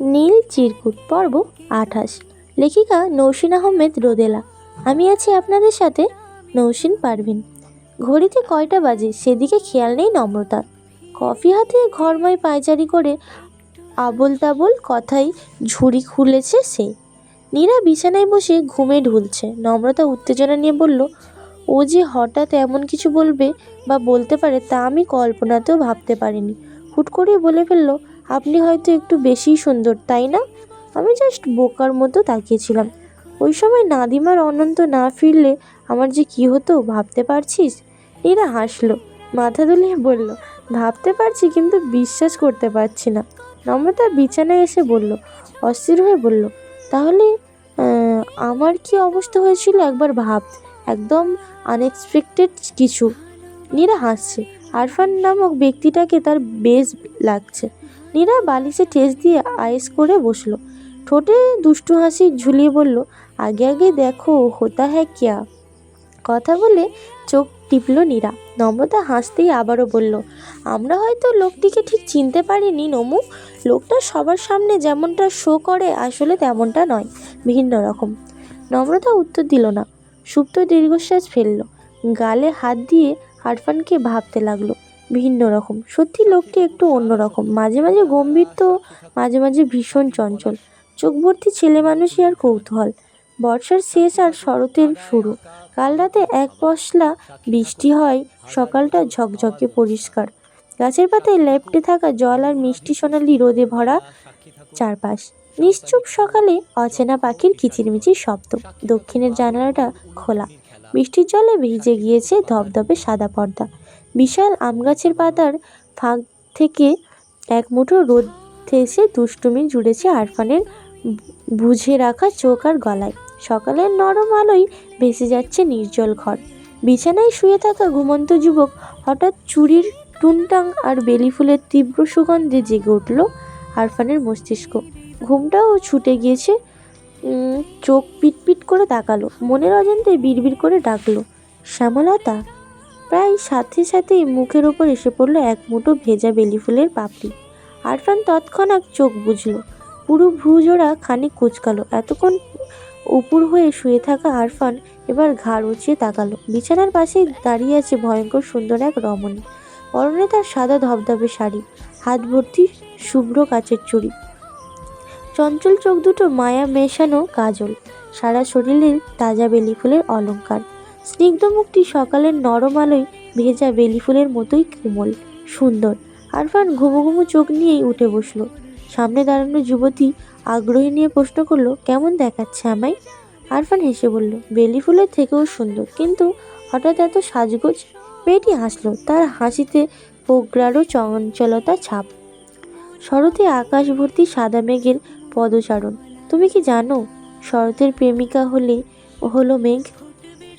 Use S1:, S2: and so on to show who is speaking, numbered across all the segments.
S1: নীল চিরকুট পর্ব আঠাশ। লেখিকা নৌসিন আহমেদ রোদেলা। আমি আছি আপনাদের সাথে নৌসিন পারভিন। ঘড়িতে কয়টা বাজে? সেদিকে খেয়াল নেই নম্রতার কফি হাতে ঘরময় পায়চারি করে আবোল তাবোল কথাই ঝুড়ি খুলেছে সে। নীরা বিছানায় বসে ঘুমে ঢুলছে। নম্রতা উত্তেজনা নিয়ে বলল, ও যে হঠাৎ এমন কিছু বলবে বা বলতে পারে তা আমি কল্পনাতেও ভাবতে পারিনি। হুট করে বলে ফেলল আপনি হয়তো একটু বেশিই সুন্দর, তাই না? আমি জাস্ট বোকার মতো তাকিয়েছিলাম। ওই সময় নাদিমার অনন্ত না ফিরলে আমার যে কি হতো, ভাবতে পারছিস? নীরা হাসলো, মাথা দুলিয়ে বলল, ভাবতে পারছি কিন্তু বিশ্বাস করতে পারছি না। নম্রতা বিছানায় এসে বলল, অস্থির হয়ে বলল, তাহলে আমার কি অবস্থা হয়েছিল একবার ভাব, একদম আনএক্সপেক্টেড কিছু? নীরা হাসছে, আরফান নামক ব্যক্তিটাকে তার বেশ লাগছে। নীরা বালিশে ঠেস দিয়ে আয়েস করে বসল। ঠোঁটে দুষ্টু হাসি ঝুলিয়ে বলল, আগে আগে দেখো হোতা হ্যাঁ কিয়া? কথা বলে চোখ টিপল নীরা। নম্রতা হাসতেই আবারও বলল, আমরা হয়তো লোকটিকে ঠিক চিনতে পারিনি নমু। লোকটা সবার সামনে যেমনটা শো করে আসলে তেমনটা নয়, ভিন্ন রকম। নম্রতা উত্তর দিল না। সুপ্ত দীর্ঘশ্বাস ফেলল। গালে হাত দিয়ে আরফানকে ভাবতে লাগল। ভিন্ন রকম। সত্যি লোকটি একটু অন্যরকম মাঝে মাঝে গম্ভীর তো, মাঝে মাঝে ভীষণ চঞ্চল। চোখ ভর্তি ছেলে মানুষই আর কৌতূহল। বর্ষার শেষ আর শরতের শুরু। কাল রাতে এক পশলা বৃষ্টি হয়, সকালটা ঝকঝকে পরিষ্কার। গাছের পাতায় লেপ্টে থাকা জল আর মিষ্টি সোনালি রোদে ভরা চারপাশ। নিশ্চুপ সকালে অচেনা পাখির কিচিরমিচির শব্দ। দক্ষিণের জানালাটা খোলা। বৃষ্টির জলে ভিজে গিয়েছে ধবধবে সাদা পর্দা। বিশাল আম গাছের পাতার ফাঁক থেকে এক মুঠো রোদ এসে দুষ্টুমি জুড়েছে আরফানের বুঝে রাখা চোখ আর গলায়। সকালের নরম আলোয় ভেসে যাচ্ছে নির্জল ঘর। বিছানায় শুয়ে থাকা ঘুমন্ত যুবক হঠাৎ চুরির টুনটাং আর বেলি ফুলের তীব্র সুগন্ধে জেগে উঠল আরফানের মস্তিষ্ক। ঘুমটাও ছুটে গিয়েছে চোখ পিটপিট করে তাকালো। মনের অজান্তে বিড়বিড় করে ডাকলো, শ্যামলতা! প্রায় সাথে সাথেই মুখের ওপর এসে পড়ল এক মুঠো ভেজা বেলি ফুলের পাপড়ি। আরফান তৎক্ষণাৎ চোখ বুঝলো, পুরো ভ্রুজোড়া খানিক কুচকালো। এতক্ষণ উপুর হয়ে শুয়ে থাকা আরফান এবার ঘাড় উঁচিয়ে তাকালো। বিছানার পাশেই দাঁড়িয়ে আছে ভয়ঙ্কর সুন্দর এক রমণী। পরনে তার সাদা ধবধবে শাড়ি, হাত ভর্তি শুভ্র কাচের চুড়ি। চঞ্চল চোখ দুটো মায়া মেশানো কাজল। সারা শরীরে তাজা বেলি ফুলের অলংকার স্নিগ্ধ মুখটি সকালের নরম আলোয় ভেজা বেলি ফুলের মতোই কোমল, সুন্দর। আরফান ঘুমো ঘুমো চোখ নিয়েই উঠে বসল। সামনে দাঁড়ানো যুবতী আগ্রহী নিয়ে প্রশ্ন করল, কেমন দেখাচ্ছে আমায়? আরফান হেসে বলল, বেলি ফুলের থেকেও সুন্দর, কিন্তু হঠাৎ এত সাজগোজ? মেয়েটি হাসলো, তার হাসিতে প্রজ্ঞারও চঞ্চলতা ছাপ। শরতে আকাশ ভর্তি সাদা মেঘের পদচারণ। তুমি কি জানো, শরতের প্রেমিকা হলে, হলো মেঘ?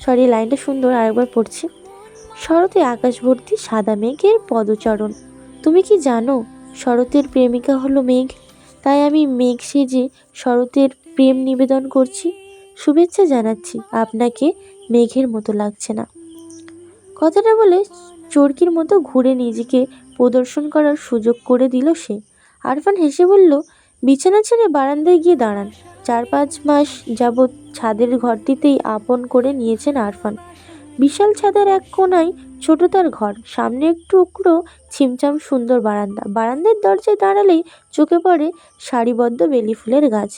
S1: সরি, লাইনটা সুন্দর আরেকবার পড়ছি। শরতে আকাশ ভর্তি সাদা মেঘের পদচরণ। তুমি কি জানো, শরতের প্রেমিকা হলো মেঘ? তাই আমি মেঘ সেজে শরতের প্রেম নিবেদন করছি। শুভেচ্ছা জানাচ্ছি, আপনাকে মেঘের মতো লাগছে না। কথাটা বলে চরকির মতো ঘুরে নিজেকে প্রদর্শন করার সুযোগ করে দিল সে। আরফান হেসে বলল, বিছানা ছেড়ে বারান্দায় গিয়ে দাঁড়ান। চার পাঁচ মাস যাবৎ ছাদের ঘরটিতেই আপন করে নিয়েছেন আরফান। বিশাল ছাদের এক কোণায় ছোট তার ঘর, সামনে একটু টুকরো ছিমছাম সুন্দর বারান্দা। বারান্দার দরজায় দাঁড়ালেই চোখে পড়ে সারিবদ্ধ বেলি ফুলের গাছ।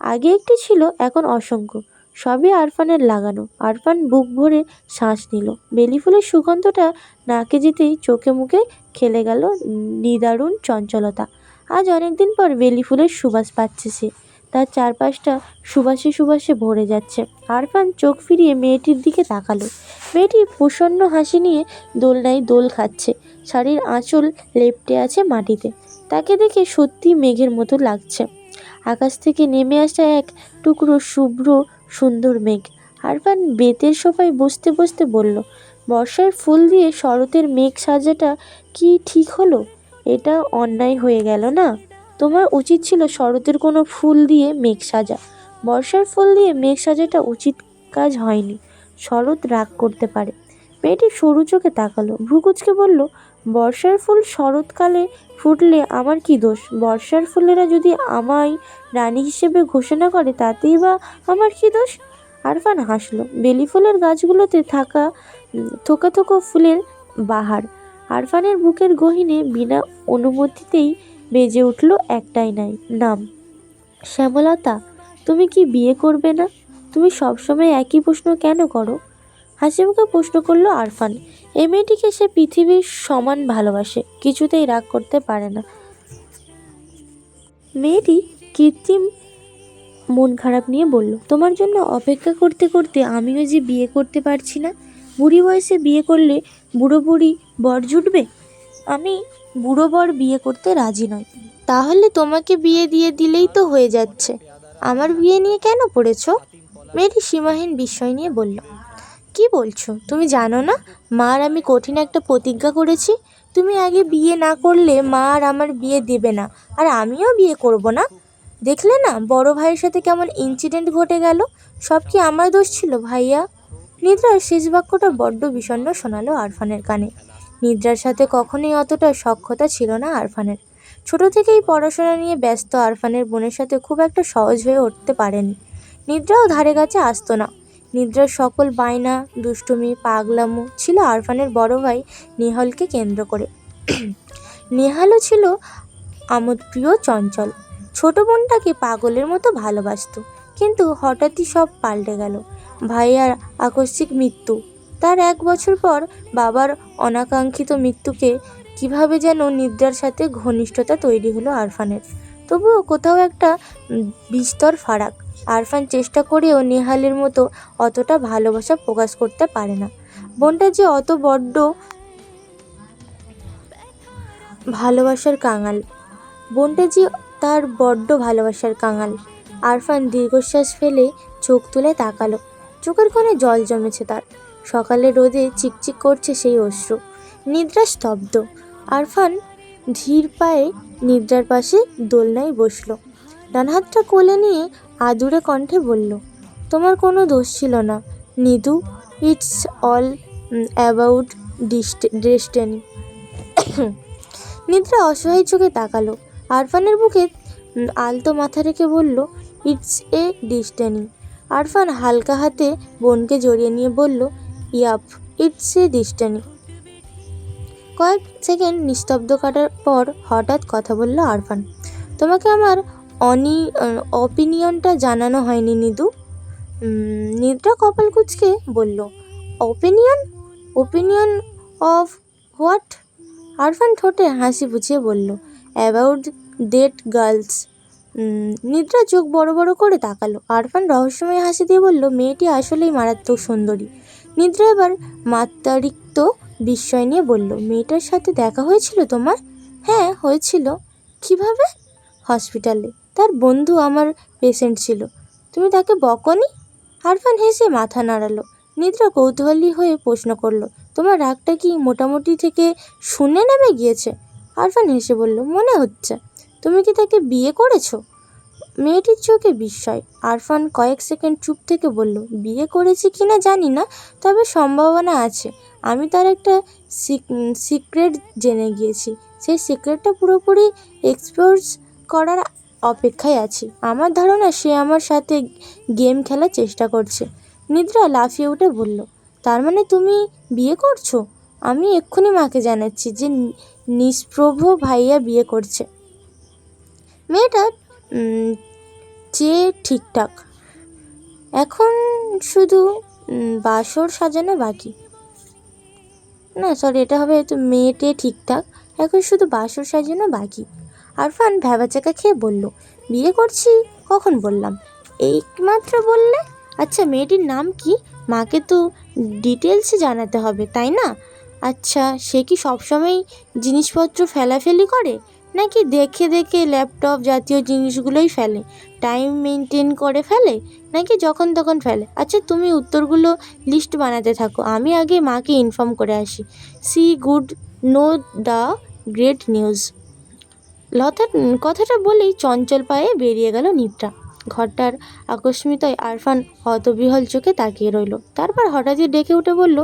S1: আগে একটি ছিল, এখন অসংখ্য। সবই আরফানের লাগানো। আরফান বুক ভরে শ্বাস নিল। বেলি ফুলের সুগন্ধটা নাকে যেতেই চোখে মুখে খেলে গেল নিদারুণ চঞ্চলতা। আজ অনেকদিন পর বেলি ফুলের সুবাস পাচ্ছে সে। তার চারপাশটা সুবাসে সুবাসে ভরে যাচ্ছে। আরফান চোখ ফিরিয়ে মেয়েটির দিকে তাকালো। মেয়েটি প্রসন্ন হাসি নিয়ে দোলনায় দোল খাচ্ছে। শাড়ির আঁচল লেপটে আছে মাটিতে। তাকে দেখে সত্যি মেঘের মতো লাগছে। আকাশ থেকে নেমে আসা এক টুকরো শুভ্র, সুন্দর মেঘ। আরফান বেতের সোফায় বসতে বসতে বলল, বর্ষার ফুল দিয়ে শরতের মেঘ সাজাটা কি ঠিক হলো? এটা অন্যায় হয়ে গেল না? তোমার উচিত ছিল শরতের কোনো ফুল দিয়ে মেঘ সাজা। বর্ষার ফুল দিয়ে মেঘ সাজাটা উচিত কাজ হয়নি। শরৎ রাগ করতে পারে। মেয়েটি সরু চোখে তাকালো। ভ্রুকুচকে বলল, বর্ষার ফুল শরৎকালে ফুটলে আমার কি দোষ? বর্ষার ফুলেরা যদি আমায় রানী হিসেবে ঘোষণা করে, তাতেই বা আমার কি দোষ? আরফান হাসলো। বেলি ফুলের গাছগুলোতে থাকা থোকা থোকা ফুলের বাহার। আরফানের বুকের গহিনে বিনা অনুমতিতেই বেজে উঠল একটাই নাই, নাম। শ্যামলতা, তুমি কি বিয়ে করবে না? তুমি সবসময় একই প্রশ্ন কেন করো? হাসি মুখে প্রশ্ন করল আরফান। এই মেয়েটিকে সে পৃথিবীর সমান ভালোবাসে, কিছুতেই রাগ করতে পারে না। মেয়েটি কৃত্রিম মন খারাপ নিয়ে বলল, তোমার জন্য অপেক্ষা করতে করতে আমিও যে বিয়ে করতে পারছি না? বুড়ি বয়সে বিয়ে করলে বুড়ো বুড়ি বর জুটবে? আমি বুড়ো বর বিয়ে করতে রাজি নই। তাহলে তোমাকে বিয়ে দিয়ে দিলেই তো হয়ে যাচ্ছে। আমার বিয়ে নিয়ে কেন পড়েছ? মেয়েটি সীমাহীন বিস্ময় নিয়ে বলল, কি বলছো? তুমি জানো না? মা আর আমি কঠিন একটা প্রতিজ্ঞা করেছি। তুমি আগে বিয়ে না করলে মা আর আমার বিয়ে দেবে না। আর আমিও বিয়ে করব না। দেখলে না, বড় ভাইয়ের সাথে কেমন ইনসিডেন্ট ঘটে গেল। সব কি আমার দোষ ছিল ভাইয়া? নিদ্রার শেষ বাক্যটা বড্ড বিষণ্ণ শোনালো আরফানের কানে। নিদ্রার সাথে কখনোই অতটা সক্ষতা ছিল না আরফানের। ছোট থেকেই পড়াশোনা নিয়ে ব্যস্ত আরফানের বোনের সাথে খুব একটা সহজ হয়ে উঠতে পারেনি। নিদ্রাও ধারে কাছে আসতো না। নিদ্রার সকল বায়না, দুষ্টুমি, পাগলামো ছিল আরফানের বড় ভাই নেহালকে কেন্দ্র করে। নেহালও ছিল আমোদপ্রিয় চঞ্চল। ছোট বোনটাকে পাগলের মতো ভালোবাসতো। কিন্তু হঠাৎই সব পাল্টে গেল। ভাইয়ার আকস্মিক মৃত্যু। তার এক বছর পর বাবার অনাকাঙ্ক্ষিত মৃত্যুকে কীভাবে যেন নিদ্রার সাথে ঘনিষ্ঠতা তৈরি হলো আরফানের। তবুও কোথাও একটা বিস্তর ফারাক। আরফান চেষ্টা করেও নেহালের মতো অতটা ভালোবাসা প্রকাশ করতে পারে না। বোনটা যে অত বড্ড ভালোবাসার কাঙাল। বোনটা যে তার বড্ড ভালোবাসার কাঙাল। আরফান দীর্ঘশ্বাস ফেলে চোখ তুলে তাকালো। চোখের কোণে জল জমেছে তার। সকালে রোদে চিকচিক করছে সেই অশ্রু। নিদ্রা স্তব্ধ। আরফান ধীর পায়ে নিদ্রার পাশে দোলনায় বসল। ডান হাতটা কোলে নিয়ে আদুরে কণ্ঠে বলল, তোমার কোনো দোষ ছিল না Nidu it's all about destiny. Nidra অসহায় চোখে তাকালো। আরফানের বুকে আলতো মাথা রেখে বলল, ইটস এ ডিস্টেনি। আরফান হালকা হাতে বোনকে জড়িয়ে নিয়ে বলল ইয়াপ, ইটস এ ডিস্টেনি কয়েক সেকেন্ড নিস্তব্ধ কাটার পর হঠাৎ কথা বলল আরফান, তোমাকে আমার অনি অপিনিয়নটা জানানো হয়নি নিদু? নিদ্রা কপাল কুচকে বলল opinion opinion of what Arfan ঠোঁটে হাসি বুঝিয়ে বলল অ্যাবাউট ডেট গার্লস নিদ্রা চোখ বড় বড় করে তাকালো। আরফান রহস্যময় হাসি দিয়ে বলল, মেয়েটি আসলেই মারাত্মক সুন্দরী। নিদ্রা এবার মাত্রারিক্ত বিস্ময় নিয়ে বলল, মেয়েটার সাথে দেখা হয়েছিল তোমার? হ্যাঁ হয়েছিল। কীভাবে? হসপিটালে। তার বন্ধু আমার পেশেন্ট ছিল। তুমি তাকে বকনি? আরফান হেসে মাথা নাড়ালো। নিদ্রা কৌতূহলী হয়ে প্রশ্ন করল, তোমার রাগটা কি মোটামুটি থেকে শুনে নেমে গিয়েছে? আরফান হেসে বলল, মনে হচ্ছে। তুমি কি তাকে বিয়ে করেছ? মেয়েটির চোখে বিস্ময়। আরফান কয়েক সেকেন্ড চুপ থেকে বলল, বিয়ে করেছি কিনা জানি না, তবে সম্ভাবনা আছে। আমি তার একটা সিক্রেট জেনে গিয়েছি। সেই সিক্রেটটা পুরোপুরি এক্সপোজ করার অপেক্ষায় আছি। আমার ধারণা সে আমার সাথে গেম খেলার চেষ্টা করছে। নিদ্রা লাফিয়ে উঠে বলল, তার মানে তুমি বিয়ে করছ? আমি এক্ষুনি মাকে জানাচ্ছি যে নিষ্প্রভ ভাইয়া বিয়ে করছে। মেয়েটা চেয়ে ঠিকঠাক। এখন শুধু বাসর সাজানো বাকি। না সরি এটা হবে তো মেয়েটে ঠিকঠাক। এখন শুধু বাসর সাজানো বাকি। আরফান ভ্যাবাচাকা খেয়ে বলল, বিয়ে করছি? কখন বললাম? এই মাত্র বললে? আচ্ছা মেয়েটির নাম কি? মাকে তো ডিটেলসে জানাতে হবে, তাই না? আচ্ছা সে কি সবসময় জিনিসপত্র ফেলাফেলি করে? নাকি দেখে দেখে ল্যাপটপ জাতীয় জিনিসগুলোই ফেলে? টাইম মেনটেন করে ফেলে? নাকি যখন তখন ফেলে? আচ্ছা তুমি উত্তরগুলো লিস্ট বানাতে থাকো। আমি আগে মাকে ইনফর্ম করে আসি। See good know the great news. Lata, কথাটা বলেই চঞ্চল পায়ে বেরিয়ে গেল নিদ্রা। ঘরটার আকস্মিতায় আরফান হতবিহল চোখে তাকিয়ে রইল। তারপর হঠাৎই ডেকে উঠে বলল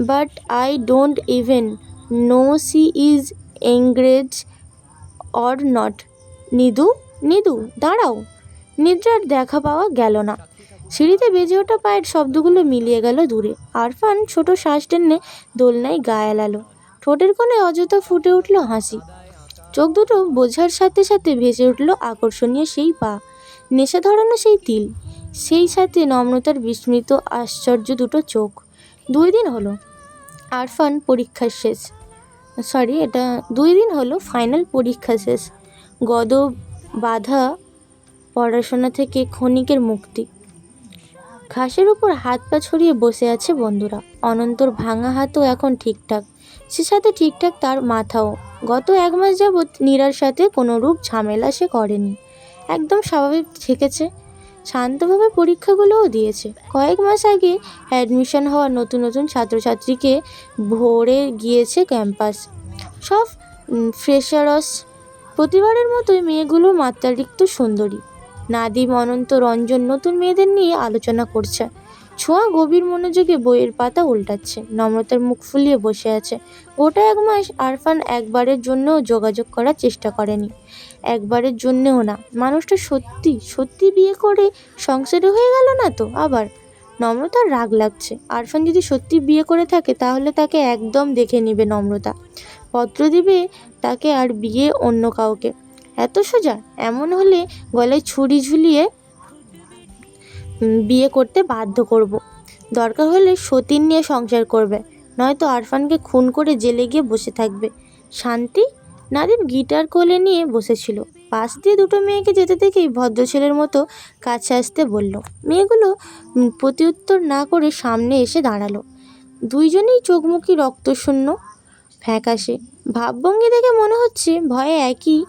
S1: but I don't even know she is engage or not. Nidu Nidu, দাঁড়াও। নিদ্রার দেখা পাওয়া গেল না। সিঁড়িতে বেজে ওঠা পায়ের শব্দগুলো মিলিয়ে গেল দূরে। আরফান ছোট শ্বাস টেনে দোলনায় গা এলালো। ঠোঁটের কোণে অযথা ফুটে উঠল হাসি। চোখ দুটো বোঝার সাথে সাথে ভেসে উঠল আকর্ষণীয় সেই পা। নেশা ধরানো সেই তিল। সেই সাথে নম্রতার বিস্মিত আশ্চর্য দুটো চোখ। দুই দিন হলো। আরফান পরীক্ষার শেষ। সরি এটা দুই দিন হলো ফাইনাল পরীক্ষা শেষ। গদ, বাধা, পড়াশোনা থেকে ক্ষণিকের মুক্তি। ঘাসের উপর হাত পা ছড়িয়ে বসে আছে বন্ধুরা। অনন্তর ভাঙা হাতও এখন ঠিকঠাক। সে সাথে ঠিকঠাক তার মাথাও। গত এক মাস যাবৎ নীরার সাথে কোনো রূপ ঝামেলা সে করেনি। একদম স্বাভাবিক থেকেছে। শান্তভাবে পরীক্ষাগুলোও দিয়েছে। কয়েক মাস আগে অ্যাডমিশন হওয়া নতুন নতুন ছাত্রছাত্রীকে ভরে গিয়েছে ক্যাম্পাস সব ফ্রেশারস প্রতিবারের মতোই মেয়েগুলো মাত্রাতিরিক্ত সুন্দরী। নাদিম, অনন্ত, রঞ্জন নতুন মেয়েদের নিয়ে আলোচনা করছে। ছোঁয়া গভীর মনোযোগে বইয়ের পাতা উল্টাচ্ছে, নম্রতার মুখ ফুলিয়ে বসে আছে। গোটা এক মাস আরফান একবারের জন্যও যোগাযোগ করার চেষ্টা করেনি। একবারের জন্যেও না, মানুষটা সত্যি সত্যি বিয়ে করে সংসারে হয়ে গেল না তো আবার? নম্রতার রাগ লাগছে। আরফান যদি সত্যি বিয়ে করে থাকে, তাহলে তাকে একদম দেখে নিবে নম্রতা। পত্র দিবে তাকে আর বিয়ে অন্য কাউকে। এত সোজা? এমন হলে গলায় ছুরি ঝুলিয়ে বিয়ে করতে বাধ্য করব। দরকার হলে সতীন নিয়ে সংসার করবে নয়তো আরফানকে খুন করে জেলে গিয়ে বসে থাকবে। শান্তি নাদিম গিটার কোলে নিয়ে বসেছিল। পাশ দিয়ে দুটো মেয়েকে যেতে দেখেই ভদ্র ছেলের মতো কাছে আসতে বলল মেয়েগুলো উম, প্রত্যুত্তর না করে সামনে এসে দাঁড়াল। দুইজনেই চোখমুখী রক্তশূন্য। ফ্যাকাশে। ভাবভঙ্গি দেখে মনে হচ্ছে ভয়ে একই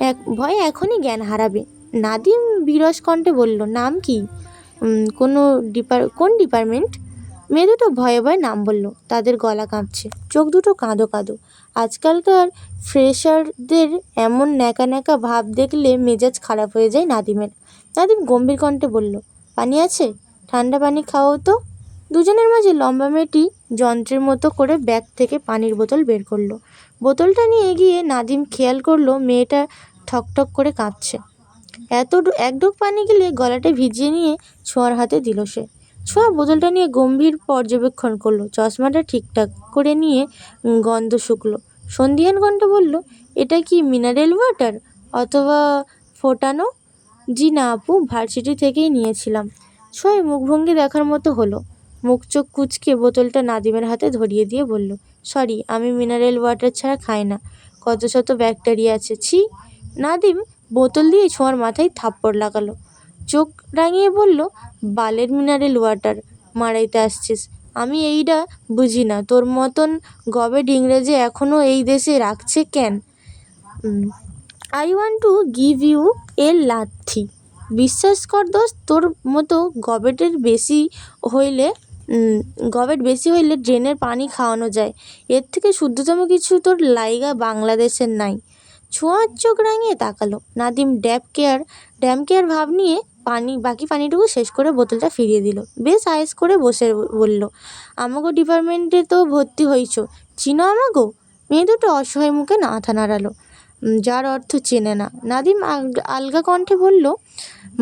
S1: এক ভয়ে এখনই জ্ঞান হারাবে। নাদিম বিরস কণ্ঠে বলল নাম কি? কোনো ডিপার, কোন ডিপার্টমেন্ট? মেয়ে দুটো ভয়ে ভয়ে নাম বলল, তাদের গলা কাঁপছে, চোখ দুটো কাঁদো কাঁদো। আজকালকার ফ্রেশারদের এমন ন্যাকা ন্যাকা ভাব দেখলে মেজাজ খারাপ হয়ে যায় নাদিমের। নাদিম গম্ভীর কণ্ঠে বলল, পানি আছে? ঠান্ডা পানি খাওয়াও তো? দুজনের মাঝে লম্বা মেয়েটি যন্ত্রের মতো করে ব্যাগ থেকে পানির বোতল বের করল। বোতলটা নিয়ে এগিয়ে নাদিম খেয়াল করল, মেয়েটা ঠকঠক করে কাঁপছে। এত এক ঢোক পানি গেলে গলাটা ভিজিয়ে নিয়ে ছোঁয়ার হাতে দিল সে। ছোঁয়া বোতলটা নিয়ে গম্ভীর পর্যবেক্ষণ করল। চশমাটা ঠিকঠাক করে নিয়ে গন্ধ শুকলো। সন্ধিয়ান কণ্ঠ বলল, এটা কি মিনারেল ওয়াটার অথবা ফোটানো? জি না আপু, ভার্সিটি থেকেই নিয়েছিলাম। ছোঁয়ায় মুখভঙ্গি দেখার মতো হলো। মুখ চোখ কুচকে বোতলটা নাদিমের হাতে ধরিয়ে দিয়ে বলল, সরি, আমি মিনারেল ওয়াটার ছাড়া খাই না। কত শত ব্যাকটেরিয়া আছে। ছি, নাদিম বোতল দিয়ে ছোঁয়ার মাথায় থাপ্পড় লাগালো। চোখ রাঙিয়ে বলল, বালের মিনারেল ওয়াটার মারাইতে আসছিস। আমি এইটা বুঝি না, তোর মতন গবেট ইংরেজি এখনও এই দেশে রাখছে কেন? I want to give you a লাথি বিশ্বাস কর দোস্ত, তোর মতো গবেটের বেশি হইলে গবেট বেশি হইলে ড্রেনের পানি খাওয়ানো যায়। এর থেকে শুদ্ধতম কিছু তোর লাইগা বাংলাদেশের নাই। ছোঁয়ার চোখ রাঙিয়ে তাকালো। Nadim damn care, damn care ভাব নিয়ে পানি, বাকি পানিটুকু শেষ করে বোতলটা ফিরিয়ে দিল। বেশ আয়েস করে বসে বলল, আমাগো ডিপার্টমেন্টে তো ভর্তি হয়েছ চিনো আমাগো? মেয়ে দুটো অসহায় মুখে নাথা নাড়ালো। যার অর্থ চেনে না। নাদিম আলগা কণ্ঠে বলল,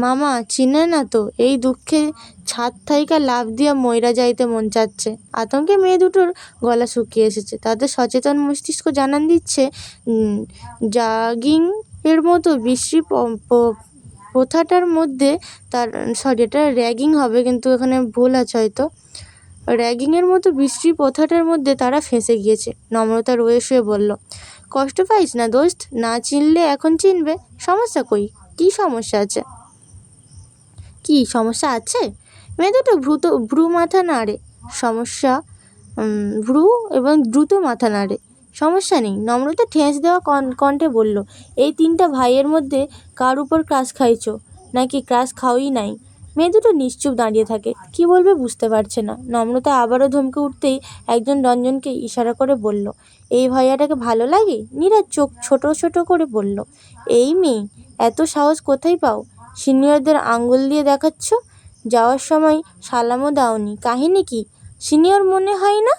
S1: মামা, চিনে না তো? এই দুঃখে ছাদ থাইকা লাভ দিয়া ময়রা যাইতে মন চাচ্ছে। আতঙ্কে মেয়ে দুটোর গলা শুকিয়ে এসেছে। তাদের সচেতন মস্তিষ্ক জানান দিচ্ছে জাগিং এর মতো বিশ্রী প্রথাটার মধ্যে তার, সরি, এটা র্যাগিং হবে, কিন্তু এখানে ভুল আছে হয়তো। র্যাগিংয়ের মতো বিশ্রী প্রথাটার মধ্যে তারা ফেঁসে গিয়েছে। নম্রতা রয়ে শুয়ে বলল কষ্ট পাইস না দোস্ত? না চিনলে এখন চিনবে। সমস্যা কই? কী সমস্যা আছে? কি সমস্যা আছে? মেয়ে দুটো ভ্রুত, ভ্রু মাথা নাড়ে। সমস্যা? ভ্রু এবং দ্রুত মাথা নাড়ে। সমস্যা নেই। নম্রতা ঠেস দেওয়া কণ্ঠে বলল, এই তিনটা ভাইয়ের মধ্যে কার উপর ক্রাশ খাইছো? নাকি ক্রাশ খাওয়াই নাই? মেয়ে দুটো নিশ্চুপ দাঁড়িয়ে থাকে। কি বলবে বুঝতে পারছে না। নম্রতা আবারও ধমকে উঠতেই একজন রঞ্জনকে ইশারা করে বলল এই ভাইয়াটাকে ভালো লাগে? নীরা চোখ ছোট ছোট করে বলল, এই মেয়ে, এত সাহস কোথায় পাও? সিনিয়রদের আঙ্গুল দিয়ে দেখাচ্ছ? যাওয়ার সময় সালামও দাওনি। কাহিনী কি? সিনিয়র মনে হয় না?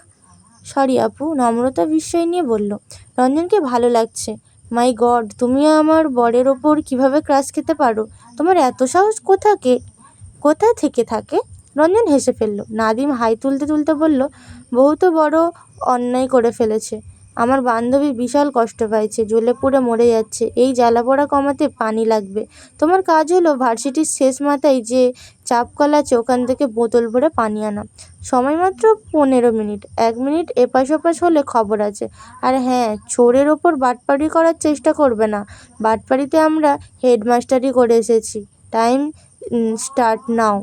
S1: সরি আপু, নম্রতা বিস্ময় নিয়ে বলল, রঞ্জনকে ভালো লাগছে। মাই গড তুমিও আমার বরের ওপর কীভাবে ক্রাশ খেতে পারো? তোমার এত সাহস কোথাকে কোথা থেকে থাকে? রঞ্জন হেসে ফেলল। নাদিম হাই তুলতে তুলতে বলল বহু তো বড় অন্যায় করে ফেলেছে। আমার বান্ধবী বিশাল কষ্ট পাইছে, জ্বলে পুড়ে মরে যাচ্ছে। এই জ্বালা পোড়া কমাতে পানি লাগবে। তোমার কাজ হলো ভার্সিটির শেষ মাথায় যে চাপকল আছে, ওখান থেকে বোতল ভরে পানি আনা। সময় মাত্র পনেরো মিনিট। এক মিনিট এপাশ ওপাশ হলে খবর আছে। আর হ্যাঁ চোরের ওপর বাটপাড়ি করার চেষ্টা করবে না। বাটপাড়িতে আমরা হেডমাস্টারই করে এসেছি। Time start now.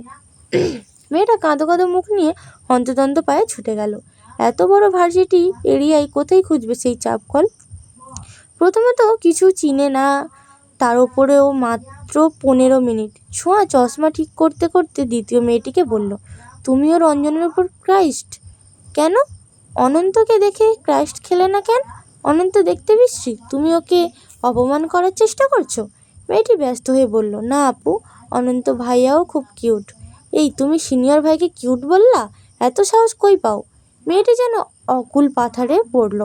S1: মেয়েটা কাঁদো কাঁদো মুখ নিয়ে হন্তদন্ত পায়ে ছুটে গেল। এত বড় ভার্সিটি এরিয়ায় কোথায় খুঁজবে সেই চাপ কল প্রথমে তো কিছু চিনে না, তার ওপরেও মাত্র পনেরো মিনিট। ছোঁয়া চশমা ঠিক করতে করতে দ্বিতীয় মেয়েটিকে বলল, তুমিও রঞ্জনের উপর ক্রাইস্ট? কেন? অনন্তকে দেখে ক্রাইস্ট খেলে না কেন? অনন্ত দেখতে বিশ্রী। তুমি ওকে অপমান করার চেষ্টা করছ? মেয়েটি ব্যস্ত হয়ে বলল, না আপু, অনন্ত ভাইয়াও খুব কিউট। এই তুমি সিনিয়র ভাইকে কিউট বললা? এত সাহস কই পাও? মেয়েটি যেন অকুল পাথারে পড়ল।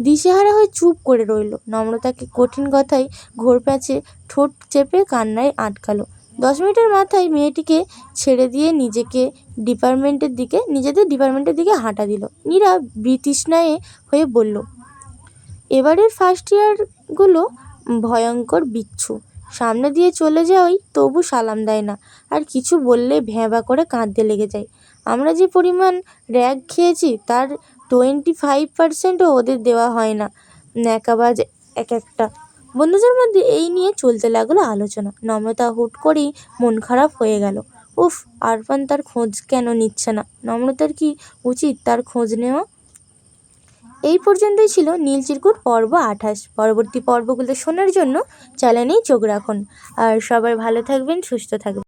S1: দিশেহারা হয়ে চুপ করে রইল। নম্রতাকে কঠিন কথায় ঘোর প্যাঁচে, ঠোঁট চেপে কান্নায় আটকালো। দশ মিনিটের মাথায় মেয়েটিকে ছেড়ে দিয়ে নিজেকে ডিপার্টমেন্টের দিকে, নিজেদের ডিপার্টমেন্টের দিকে হাঁটা দিল। নীরা বিতৃষ্ণায় হয়ে বলল, এবারের ফার্স্ট ইয়ারগুলো ভয়ঙ্কর বিচ্ছু। সামনে দিয়ে চলে যাওয়াই তবু সালাম দেয় না। আর কিছু বললে ভ্যাঁবা করে কাঁদতে লেগে যায়। আমরা যে পরিমাণ র্যাগ খেয়েছি, তার টোয়েন্টি ফাইভ পার্সেন্টও ওদের দেওয়া হয় না। ন্যাকাবাজ এক একটা। বন্ধুদের মধ্যে এই নিয়ে চলতে লাগল আলোচনা। নম্রতা হুট করেই মন খারাপ হয়ে গেল। উফ, আরফান তার খোঁজ কেন নিচ্ছে না? নম্রতার কি উচিত তার খোঁজ নেওয়া? এই পর্যন্তই ছিল নীল চিরকুট পর্ব আঠাশ। পরবর্তী পর্বগুলো শোনার জন্য চ্যানেলেই চোখ রাখুন। আর সবাই ভালো থাকবেন, সুস্থ থাকবেন।